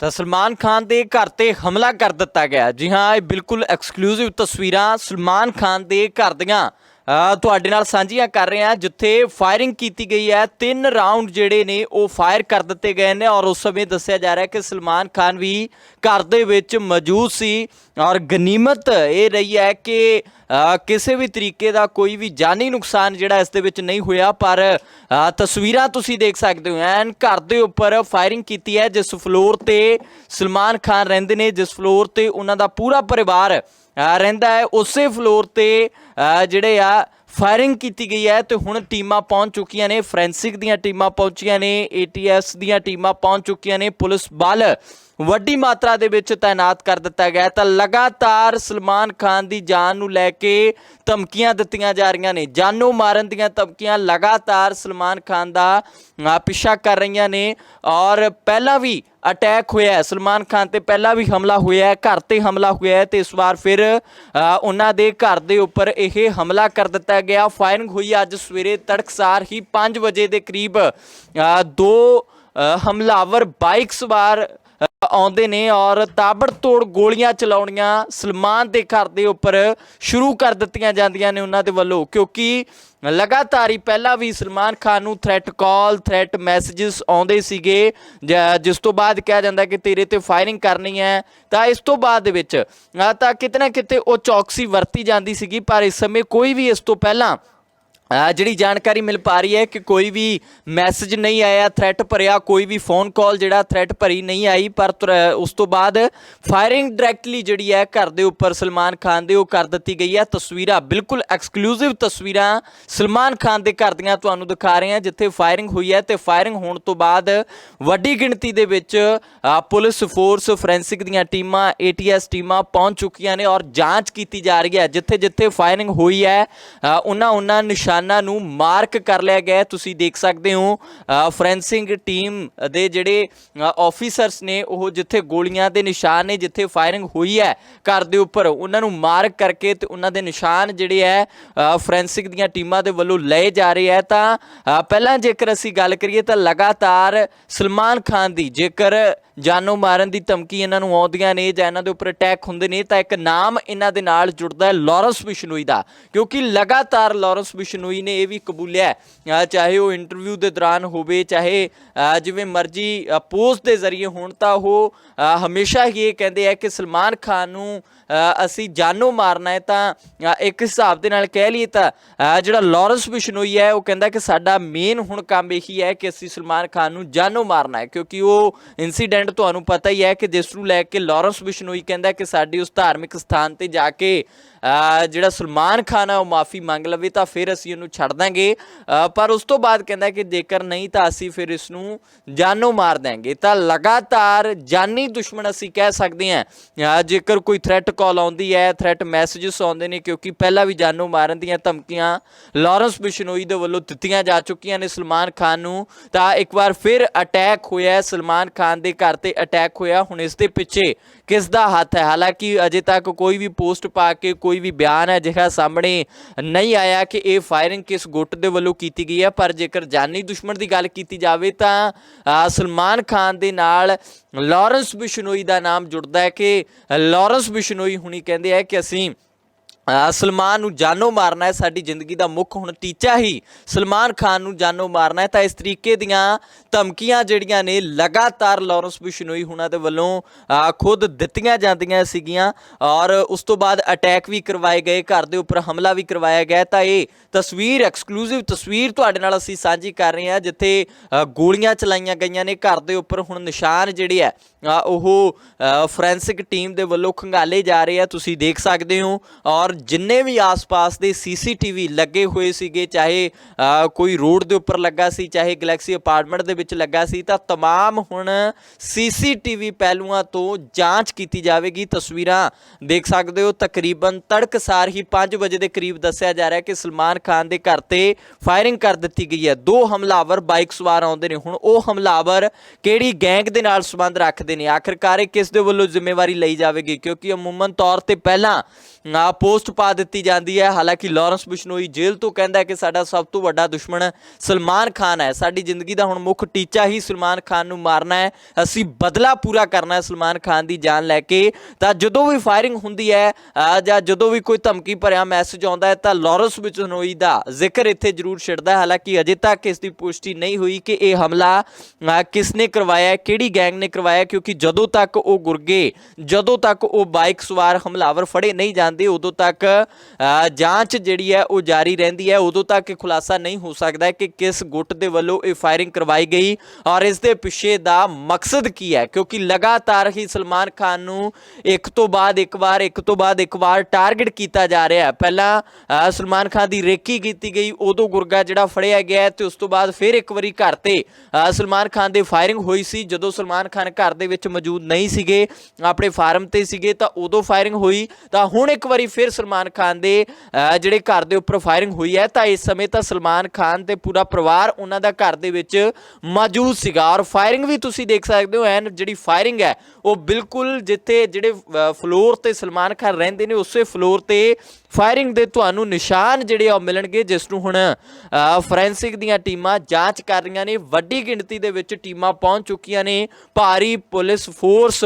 ਤਾਂ ਸਲਮਾਨ ਖਾਨ ਦੇ ਘਰ ਤੇ ਹਮਲਾ ਕਰ ਦਿੱਤਾ ਗਿਆ। ਜੀ ਹਾਂ, ਇਹ ਬਿਲਕੁਲ ਐਕਸਕਲੂਸਿਵ ਤਸਵੀਰਾਂ ਸਲਮਾਨ ਖਾਨ ਦੇ ਘਰ ਦੀਆਂ ਤੁਹਾਡੇ ਨਾਲ ਸਾਂਝੀਆਂ ਕਰ ਰਹੇ ਹਾਂ, ਜਿੱਥੇ ਫਾਇਰਿੰਗ ਕੀਤੀ ਗਈ ਹੈ। ਤਿੰਨ ਰਾਉਂਡ ਜਿਹੜੇ ਨੇ, ਉਹ ਫਾਇਰ ਕਰ ਦਿੱਤੇ ਗਏ ਨੇ ਔਰ ਉਸ ਸਮੇਂ ਦੱਸਿਆ ਜਾ ਰਿਹਾ ਹੈ ਕਿ ਸਲਮਾਨ ਖਾਨ ਵੀ ਘਰ ਦੇ ਵਿੱਚ ਮੌਜੂਦ ਸੀ ਔਰ ਗਨੀਮਤ ਇਹ ਰਹੀ ਹੈ ਕਿ ਕਿਸੇ ਵੀ ਤਰੀਕੇ ਦਾ ਕੋਈ ਵੀ ਜਾਨੀ ਨੁਕਸਾਨ ਜਿਹੜਾ ਇਸ ਦੇ ਵਿੱਚ ਨਹੀਂ ਹੋਇਆ, ਪਰ ਤਸਵੀਰਾਂ ਤੁਸੀਂ ਦੇਖ ਸਕਦੇ ਹੋ, ਐਨ ਘਰ ਦੇ ਉੱਪਰ ਫਾਇਰਿੰਗ ਕੀਤੀ ਹੈ, ਜਿਸ ਫਲੋਰ ਤੇ ਸਲਮਾਨ ਖਾਨ ਰਹਿੰਦੇ ਨੇ, ਜਿਸ ਫਲੋਰ ਤੇ ਉਹਨਾਂ ਦਾ ਪੂਰਾ ਪਰਿਵਾਰ ਰਹਿੰਦਾ ਹੈ, ਉਸੇ ਫਲੋਰ ਤੇ ਜਿਹੜੇ ਆ ਫਾਇਰਿੰਗ ਕੀਤੀ ਗਈ ਹੈ ਤੇ ਹੁਣ ਟੀਮਾਂ ਪਹੁੰਚ ਚੁੱਕੀਆਂ ਨੇ ਫੋਰੈਂਸਿਕ ਦੀਆਂ ਟੀਮਾਂ ਪਹੁੰਚੀਆਂ ਨੇ ਏਟੀਐਸ ਦੀਆਂ ਟੀਮਾਂ ਪਹੁੰਚ ਚੁੱਕੀਆਂ ਨੇ, ਪੁਲਿਸ ਬਲ ਵੱਡੀ ਮਾਤਰਾ ਦੇ ਵਿੱਚ ਤਾਇਨਾਤ ਕਰ ਦਿੱਤਾ ਗਿਆ ਤਾਂ ਲਗਾਤਾਰ ਸਲਮਾਨ ਖਾਨ ਦੀ ਜਾਨ ਨੂੰ ਲੈ ਕੇ ਧਮਕੀਆਂ ਦਿੱਤੀਆਂ ਜਾ ਰਹੀਆਂ ਨੇ। ਜਾਨੋਂ ਮਾਰਨ ਦੀਆਂ ਧਮਕੀਆਂ ਲਗਾਤਾਰ ਸਲਮਾਨ ਖਾਨ ਦਾ ਪਿੱਛਾ ਕਰ ਰਹੀਆਂ ਨੇ। ਔਰ ਪਹਿਲਾਂ ਵੀ ਅਟੈਕ ਹੋਇਆ ਹੈ। ਸਲਮਾਨ ਖਾਨ ਤੇ ਪਹਿਲਾਂ ਵੀ ਹਮਲਾ ਹੋਇਆ ਹੈ। ਘਰ ਤੇ ਹਮਲਾ ਹੋਇਆ ਹੈ ਤੇ ਇਸ ਵਾਰ ਫਿਰ ਉਹਨਾਂ ਦੇ ਘਰ ਦੇ ਉੱਪਰ ਇਹ ਹਮਲਾ ਕਰ ਦਿੱਤਾ ਗਿਆ। ਫਾਇਰਿੰਗ ਹੋਈ ਅੱਜ ਸਵੇਰੇ ਤੜਕਸਾਰ ਹੀ 5 ਵਜੇ ਦੇ ਕਰੀਬ। ਦੋ ਹਮਲਾਵਰ ਬਾਈਕ ਸਵਾਰ ਆਉਂਦੇ ਨੇ ਔਰ ਤਾਬੜਤੋੜ ਗੋਲੀਆਂ ਚਲਾਉਣੀਆਂ ਸਲਮਾਨ ਦੇ ਘਰ ਦੇ ਉੱਪਰ ਸ਼ੁਰੂ ਕਰ ਦਿੱਤੀਆਂ ਜਾਂਦੀਆਂ ਨੇ ਉਹਨਾਂ ਦੇ ਵੱਲੋਂ, ਕਿਉਂਕਿ ਲਗਾਤਾਰ ਹੀ ਪਹਿਲਾਂ ਵੀ ਸਲਮਾਨ ਖਾਨ ਨੂੰ ਥ੍ਰੈਟ ਕਾਲ ਥ੍ਰੈਟ ਮੈਸੇजेस ਆਉਂਦੇ ਸੀਗੇ, ਜ- ਜਿਸ ਤੋਂ ਬਾਅਦ ਕਿਹਾ ਜਾਂਦਾ ਕਿ ਤੇਰੇ ਤੇ ਫਾਇਰਿੰਗ ਕਰਨੀ ਹੈ, ਤਾਂ ਇਸ ਤੋਂ ਬਾਅਦ ਦੇ ਵਿੱਚ ਤਾਂ ਕਿਤੇ ਨਾ ਕਿਤੇ ਉਹ ਚੌਕਸੀ ਵਰਤੀ ਜਾਂਦੀ ਸੀਗੀ, ਪਰ ਇਸ ਸਮੇਂ ਕੋਈ ਵੀ ਇਸ ਤੋਂ ਪਹਿਲਾਂ ਜਿਹੜੀ ਜਾਣਕਾਰੀ ਮਿਲ ਪਾ ਰਹੀ ਹੈ ਕਿ ਕੋਈ ਵੀ ਮੈਸੇਜ ਨਹੀਂ ਆਇਆ ਥ੍ਰੈਟ ਭਰਿਆ, ਕੋਈ ਵੀ ਫੋਨ ਕਾਲ ਜਿਹੜਾ ਥ੍ਰੈਟ ਭਰੀ ਨਹੀਂ ਆਈ, ਪਰ ਤੁਰ- ਉਸ ਤੋਂ ਬਾਅਦ ਫਾਇਰਿੰਗ ਡਾਇਰੈਕਟਲੀ ਜਿਹੜੀ ਹੈ ਘਰ ਦੇ ਉੱਪਰ ਸਲਮਾਨ ਖਾਨ ਦੇ ਉਹ ਕਰ ਦਿੱਤੀ ਗਈ ਹੈ। ਤਸਵੀਰਾਂ ਬਿਲਕੁਲ ਐਕਸਕਲੂਸਿਵ ਤਸਵੀਰਾਂ ਸਲਮਾਨ ਖਾਨ ਦੇ ਘਰ ਦੀਆਂ ਤੁਹਾਨੂੰ ਦਿਖਾ ਰਹੇ ਹਾਂ, ਜਿੱਥੇ ਫਾਇਰਿੰਗ ਹੋਈ ਹੈ ਤੇ ਫਾਇਰਿੰਗ ਹੋਣ ਤੋਂ ਬਾਅਦ ਵੱਡੀ ਗਿਣਤੀ ਦੇ ਵਿੱਚ ਪੁਲਿਸ ਫੋਰਸ ਫੋਰੈਂਸਿਕ ਦੀਆਂ ਟੀਮਾਂ ਏਟੀਐਸ ਟੀਮਾਂ ਪਹੁੰਚ ਚੁੱਕੀਆਂ ਨੇ ਔਰ ਜਾਂਚ ਕੀਤੀ ਜਾ ਰਹੀ ਹੈ। ਜਿੱਥੇ ਜਿੱਥੇ ਫਾਇਰਿੰਗ ਹੋਈ ਹੈ ਉਹਨਾਂ ਉਹਨਾਂ ਨਿਸ਼ਾਨ ਨੂੰ ਮਾਰਕ ਕਰ ਲਿਆ ਗਿਆ ਤੁਸੀਂ ਦੇਖ ਸਕਦੇ ਹੋ ਫੋਰੈਂਸਿਕ ਟੀਮ ਦੇ ਜਿਹੜੇ ਆਫੀਸਰਸ ਨੇ, ਉਹ ਜਿੱਥੇ ਗੋਲੀਆਂ ਦੇ ਨਿਸ਼ਾਨ ਨੇ, ਜਿੱਥੇ ਫਾਇਰਿੰਗ ਹੋਈ ਹੈ ਘਰ ਦੇ ਉੱਪਰ, ਉਹਨਾਂ ਨੂੰ ਮਾਰਕ ਕਰਕੇ ਤੇ ਉਹਨਾਂ ਦੇ ਨਿਸ਼ਾਨ ਜਿਹੜੇ ਹੈ ਫੋਰੈਂਸਿਕ ਦੀਆਂ ਟੀਮਾਂ ਦੇ ਵੱਲੋਂ ਲਏ ਜਾ ਰਹੇ ਹੈ। ਤਾਂ ਪਹਿਲਾਂ ਜੇਕਰ ਅਸੀਂ ਗੱਲ ਕਰੀਏ ਤਾਂ ਲਗਾਤਾਰ ਸਲਮਾਨ ਖਾਨ ਦੀ, ਜੇਕਰ ਜਾਨੋਂ ਮਾਰਨ ਦੀ ਧਮਕੀ ਇਹਨਾਂ ਨੂੰ ਆਉਂਦੀਆਂ ਨੇ, ਜਾਂ ਇਹਨਾਂ ਦੇ ਉੱਪਰ ਅਟੈਕ ਹੁੰਦੇ ਨੇ, ਤਾਂ ਇੱਕ ਨਾਮ ਇਹਨਾਂ ਦੇ ਨਾਲ ਜੁੜਦਾ ਹੈ, ਲਾਰੈਂਸ ਬਿਸ਼ਨੋਈ ਦਾ। ਕਿਉਂਕਿ ਲਗਾਤਾਰ ਲਾਰੈਂਸ ਬਿਸ਼ਨੋਈ ਨੇ ਇਹ ਵੀ ਕਬੂਲਿਆ ਚਾਹੇ ਉਹ ਇੰਟਰਵਿਊ ਦੇ ਦੌਰਾਨ ਹੋਵੇ, ਚਾਹੇ ਜਿਵੇਂ ਮਰਜ਼ੀ ਪੋਸਟ ਦੇ ਜ਼ਰੀਏ ਹੋਣ, ਤਾਂ ਉਹ ਹਮੇਸ਼ਾ ਹੀ ਇਹ ਕਹਿੰਦੇ ਆ ਕਿ ਸਲਮਾਨ ਖਾਨ ਨੂੰ ਅਸੀਂ ਜਾਨੋਂ ਮਾਰਨਾ ਹੈ, ਤਾਂ ਇੱਕ ਹਿਸਾਬ ਦੇ ਨਾਲ ਕਹਿ ਲਈਏ ਤਾਂ ਜਿਹੜਾ ਲਾਰੈਂਸ ਬਿਸ਼ਨੋਈ ਹੈ, ਉਹ ਕਹਿੰਦਾ ਕਿ ਸਾਡਾ ਮੇਨ ਹੁਣ ਕੰਮ ਇਹੀ ਹੈ ਕਿ ਅਸੀਂ ਸਲਮਾਨ ਖਾਨ ਨੂੰ ਜਾਨੋਂ ਮਾਰਨਾ ਹੈ, ਕਿਉਂਕਿ ਉਹ ਇਨਸੀਡੈਂਟ ਤੁਹਾਨੂੰ ਪਤਾ ਹੀ ਹੈ ਕਿ ਜਿਸ ਨੂੰ ਲੈ ਕੇ ਲਾਰੈਂਸ ਬਿਸ਼ਨੋਈ ਕਹਿੰਦਾ ਕਿ ਸਾਡੀ ਉਸ ਧਾਰਮਿਕ ਸਥਾਨ ਤੇ ਜਾ ਕੇ ਜਿਹੜਾ ਸਲਮਾਨ ਖਾਨ ਹੈ ਉਹ ਮਾਫੀ ਮੰਗ ਲਵੇ ਤਾਂ ਫਿਰ ਅਸੀਂ ਉਹਨੂੰ ਛੱਡ ਦਾਂਗੇ। ਪਰ ਉਸ ਤੋਂ ਬਾਅਦ ਕਹਿੰਦਾ ਕਿ ਜੇਕਰ ਨਹੀਂ ਤਾਂ ਅਸੀਂ ਫਿਰ ਇਸ ਨੂੰ ਜਾਨੋਂ ਮਾਰ ਦਾਂਗੇ ਤਾਂ ਲਗਾਤਾਰ ਜਾਨੀ ਦੁਸ਼ਮਣ ਅਸੀਂ ਕਹਿ ਸਕਦੇ ਹਾਂ ਜੇਕਰ ਕੋਈ ਥ੍ਰੈਟ ਕਾਲ ਆਉਂਦੀ ਹੈ ਥ੍ਰੈਟ ਮੈਸੇजेस ਆਉਂਦੇ ਨੇ, ਕਿਉਂਕਿ ਪਹਿਲਾਂ ਵੀ ਜਾਨੋਂ ਮਾਰਨ ਦੀਆਂ ਧਮਕੀਆਂ ਲਾਰੈਂਸ ਬਿਸ਼ਨੋਈ ਦੇ ਵੱਲੋਂ ਦਿੱਤੀਆਂ ਜਾ ਚੁੱਕੀਆਂ ਨੇ ਸਲਮਾਨ ਖਾਨ ਨੂੰ, ਤਾਂ ਇੱਕ ਵਾਰ ਫਿਰ ਅਟੈਕ ਹੋਇਆ ਸਲਮਾਨ ਖਾਨ ਦੇ ਘਰ ਤੇ ਅਟੈਕ ਹੋਇਆ। ਹੁਣ ਇਸ ਦੇ ਪਿੱਛੇ ਕਿਸ ਦਾ ਹੱਥ ਹੈ? ਹਾਲਾਂਕਿ ਅਜੇ ਤੱਕ ਕੋਈ ਵੀ ਪੋਸਟ ਪਾ ਕੇ ਕੋਈ ਵੀ ਬਿਆਨ ਹੈ ਜਿਹੜਾ ਸਾਹਮਣੇ ਨਹੀਂ ਆਇਆ ਕਿ ਇਹ ਫਾਇਰਿੰਗ ਕਿਸ ਗੁੱਟ ਦੇ ਵੱਲੋਂ ਕੀਤੀ ਗਈ ਹੈ। ਪਰ ਜੇਕਰ ਜਾਨੀ ਦੁਸ਼ਮਣ ਦੀ ਗੱਲ ਕੀਤੀ ਜਾਵੇ ਤਾਂ ਅ, ਸਲਮਾਨ ਖਾਨ ਦੇ ਨਾਲ ਲਾਰੈਂਸ ਬਿਸ਼ਨੋਈ ਦਾ ਨਾਮ ਜੁੜਦਾ ਹੈ ਕਿ ਲਾਰੈਂਸ ਬਿਸ਼ਨੋਈ ਹੁਣੀ ਕਹਿੰਦੇ ਆ ਕਿ ਅਸੀਂ ਸਲਮਾਨ ਨੂੰ ਜਾਨੋਂ ਮਾਰਨਾ ਹੈ, ਸਾਡੀ ਜ਼ਿੰਦਗੀ ਦਾ ਮੁੱਖ ਹੁਣ ਟੀਚਾ ਹੀ ਸਲਮਾਨ ਖਾਨ ਨੂੰ ਜਾਨੋਂ ਮਾਰਨਾ ਹੈ। ਤਾਂ ਇਸ ਤਰੀਕੇ ਦੀਆਂ ਧਮਕੀਆਂ ਜਿਹੜੀਆਂ ਨੇ ਲਗਾਤਾਰ ਲਾਰੈਂਸ ਬਿਸ਼ਨੋਈ ਹੁਣਾਂ ਦੇ ਵੱਲੋਂ ਖੁਦ ਦਿੱਤੀਆਂ ਜਾਂਦੀਆਂ ਸੀਗੀਆਂ ਔਰ ਉਸ ਤੋਂ ਬਾਅਦ ਅਟੈਕ ਵੀ ਕਰਵਾਏ ਗਏ, ਘਰ ਦੇ ਉੱਪਰ ਹਮਲਾ ਵੀ ਕਰਵਾਇਆ ਗਿਆ ਤਾਂ ਇਹ ਤਸਵੀਰ ਐਕਸਕਲੂਸਿਵ ਤਸਵੀਰ ਤੁਹਾਡੇ ਨਾਲ ਅਸੀਂ ਸਾਂਝੀ ਕਰ ਰਹੇ ਹਾਂ, ਜਿੱਥੇ ਗੋਲੀਆਂ ਚਲਾਈਆਂ ਗਈਆਂ ਨੇ। ਘਰ ਦੇ ਉੱਪਰ ਹੁਣ ਨਿਸ਼ਾਨ ਜਿਹੜੇ ਹੈ ਉਹ ਫੋਰੈਂਸਿਕ ਟੀਮ ਦੇ ਵੱਲੋਂ ਖੰਗਾਲੇ ਜਾ ਰਹੇ ਆ ਤੁਸੀਂ ਦੇਖ ਸਕਦੇ ਹੋ ਔਰ ਜਿੰਨੇ ਵੀ ਆਸ-ਪਾਸ ਦੇ ਸੀਸੀਟੀਵੀ ਲੱਗੇ ਹੋਏ ਸੀਗੇ ਚਾਹੇ ਅ, ਕੋਈ ਰੋਡ ਦੇ ਉੱਪਰ ਲੱਗਾ ਸੀ ਚਾਹੇ ਗੈਲੈਕਸੀ ਅਪਾਰਟਮੈਂਟ ਦੇ ਵਿੱਚ ਲੱਗਾ ਸੀ ਤਾਂ तमाम ਹੁਣ ਸੀਸੀਟੀਵੀ ਪਹਿਲੂਆਂ ਤੋਂ ਜਾਂਚ ਕੀਤੀ ਜਾਵੇਗੀ ਤਸਵੀਰਾਂ ਦੇਖ ਸਕਦੇ ਹੋ ਤਕਰੀਬਨ ਤੜਕਸਾਰ ਹੀ 5 ਵਜੇ ਦੇ ਕਰੀਬ ਦੱਸਿਆ ਜਾ ਰਿਹਾ ਹੈ ਕਿ ਸਲਮਾਨ ਖਾਨ ਦੇ ਘਰ ਤੇ ਫਾਇਰਿੰਗ ਕਰ ਦਿੱਤੀ ਗਈ ਹੈ ਦੋ ਹਮਲਾਵਰ ਬਾਈਕ ਸਵਾਰ ਆਉਂਦੇ ਨੇ ਹੁਣ ਉਹ ਹਮਲਾਵਰ ਕਿਹੜੀ ਗੈਂਗ ਦੇ ਨਾਲ ਸੰਬੰਧ ਰੱਖਦੇ ਨੇ। ਆਖਿਰਕਾਰ ਇਹ ਕਿਸ ਦੇ ਵੱਲੋਂ ਜ਼ਿੰਮੇਵਾਰੀ ਲਈ ਜਾਵੇਗੀ? ਕਿਉਂਕਿ ਅਮੂਮਨ ਤੌਰ ਤੇ ਪਹਿਲਾਂ ਪੋਸਟ ਪਾ ਦਿੱਤੀ ਜਾਂਦੀ ਹੈ। ਹਾਲਾਂਕਿ ਲਾਰੈਂਸ ਬਿਸ਼ਨੋਈ ਜੇਲ੍ਹ ਤੋਂ ਕਹਿੰਦਾ ਕਿ ਸਾਡਾ ਸਭ ਤੋਂ ਵੱਡਾ ਦੁਸ਼ਮਣ ਸਲਮਾਨ ਖਾਨ ਹੈ। ਸਾਡੀ ਜ਼ਿੰਦਗੀ ਦਾ ਹੁਣ ਮੁੱਖ ਟੀਚਾ ਹੀ ਸਲਮਾਨ ਖਾਨ ਨੂੰ ਮਾਰਨਾ ਹੈ। ਅਸੀਂ ਬਦਲਾ ਪੂਰਾ ਕਰਨਾ ਹੈ ਸਲਮਾਨ ਖਾਨ ਦੀ ਜਾਨ ਲੈ ਕੇ। ਤਾਂ ਜਦੋਂ ਵੀ ਫਾਇਰਿੰਗ ਹੁੰਦੀ ਹੈ ਜਾਂ ਜਦੋਂ ਵੀ ਕੋਈ ਧਮਕੀ ਭਰਿਆ ਮੈਸੇਜ ਆਉਂਦਾ ਹੈ ਤਾਂ ਲਾਰੈਂਸ ਬਿਸ਼ਨੋਈ ਦਾ ਜ਼ਿਕਰ ਇੱਥੇ ਜ਼ਰੂਰ ਛਿੜਦਾ ਹੈ। ਹਾਲਾਂਕਿ ਅਜੇ ਤੱਕ ਇਸ ਦੀ ਪੁਸ਼ਟੀ ਨਹੀਂ ਹੋਈ ਕਿ ਇਹ ਹਮਲਾ ਅਹ ਕਿਸ ਨੇ ਕਰਵਾਇਆ ਕਿਹੜੀ ਗੈਂਗ ਨੇ ਕਰਵਾਇਆ ਹੈ, ਕਿਉਂਕਿ ਜਦੋਂ ਤੱਕ ਉਹ ਗੁਰਗੇ ਜਦੋਂ ਤੱਕ ਉਹ ਬਾਈਕ ਸਵਾਰ ਹਮਲਾਵਰ ਫੜੇ ਨਹੀਂ ਜਾਂਦੇ ਉਦੋਂ ਤੱਕ ਜਾਂਚ ਜਿਹੜੀ ਹੈ ਉਹ ਜਾਰੀ ਰਹਿੰਦੀ ਹੈ। ਉਦੋਂ ਤੱਕ ਖੁਲਾਸਾ ਨਹੀਂ ਹੋ ਸਕਦਾ ਕਿ ਕਿਸ ਗੁੱਟ ਦੇ ਵੱਲੋਂ ਇਹ ਫਾਇਰਿੰਗ ਕਰਵਾਈ ਗਈ ਔਰ ਇਸ ਦੇ ਪਿੱਛੇ ਦਾ ਮਕਸਦ ਕੀ ਹੈ। ਕਿਉਂਕਿ ਲਗਾਤਾਰ ਹੀ ਸਲਮਾਨ ਖਾਨ ਨੂੰ ਇੱਕ ਤੋਂ ਬਾਅਦ ਇੱਕ ਵਾਰ ਇੱਕ ਤੋਂ ਬਾਅਦ ਇੱਕ ਵਾਰ ਟਾਰਗੇਟ ਕੀਤਾ ਜਾ ਰਿਹਾ ਹੈ। ਪਹਿਲਾਂ ਅਹ, ਸਲਮਾਨ ਖਾਨ ਦੀ ਰੇਕੀ ਕੀਤੀ ਗਈ ਉਦੋਂ ਗੁਰਗਾ ਜਿਹੜਾ ਫੜਿਆ ਗਿਆ ਤੇ ਉਸ ਤੋਂ ਬਾਅਦ ਫਿਰ ਇੱਕ ਵਾਰੀ ਘਰ ਤੇ ਅਹ, ਸਲਮਾਨ ਖਾਨ ਦੇ ਫਾਇਰਿੰਗ ਹੋਈ ਸੀ। ਜਦੋਂ ਸਲਮਾਨ ਖਾਨ ਘਰ ਦੇ ਵਿੱਚ ਮੌਜੂਦ ਨਹੀਂ ਸੀਗੇ ਆਪਣੇ ਫਾਰਮ ਤੇ ਸੀਗੇ ਤਾਂ ਉਦੋਂ ਫਾਇਰਿੰਗ ਹੋਈ। ਤਾਂ ਹੁਣ ਇੱਕ ਵਾਰੀ ਫਿਰ ਸਲਮਾਨ ਖਾਨ ਦੇ ਅਹ, ਜਿਹੜੇ ਘਰ ਦੇ ਉੱਪਰ ਫਾਇਰਿੰਗ ਹੋਈ ਹੈ ਤਾਂ ਇਸ ਸਮੇਂ ਤਾਂ ਸਲਮਾਨ ਖਾਨ ਤੇ ਪੂਰਾ ਪਰਿਵਾਰ ਉਹਨਾਂ ਦਾ ਘਰ ਦੇ ਵਿੱਚ ਮੌਜੂਦ ਸੀਗਾ। ਔਰ ਫਾਇਰਿੰਗ ਵੀ ਤੁਸੀਂ ਦੇਖ ਸਕਦੇ ਹੋ ਐਨ ਜਿਹੜੀ ਫਾਇਰਿੰਗ ਹੈ ਉਹ ਬਿਲਕੁਲ ਜਿੱਥੇ ਜਿਹੜੇ ਫਲੋਰ ਤੇ ਸਲਮਾਨ ਖਾਨ ਰਹਿੰਦੇ ਨੇ ਉਸੇ ਫਲੋਰ ਤੇ ਫਾਇਰਿੰਗ ਦੇ ਤੁਹਾਨੂੰ ਨਿਸ਼ਾਨ ਜਿਹੜੇ ਆ ਉਹ ਮਿਲਣਗੇ ਜਿਸ ਨੂੰ ਹੁਣ ਫੋਰੈਂਸਿਕ ਦੀਆਂ ਟੀਮਾਂ ਜਾਂਚ ਕਰ ਰਹੀਆਂ ਨੇ। ਵੱਡੀ ਗਿਣਤੀ ਦੇ ਵਿੱਚ ਟੀਮਾਂ ਪਹੁੰਚ ਚੁੱਕੀਆਂ ਨੇ। ਭਾਰੀ ਪੁਲਿਸ ਫੋਰਸ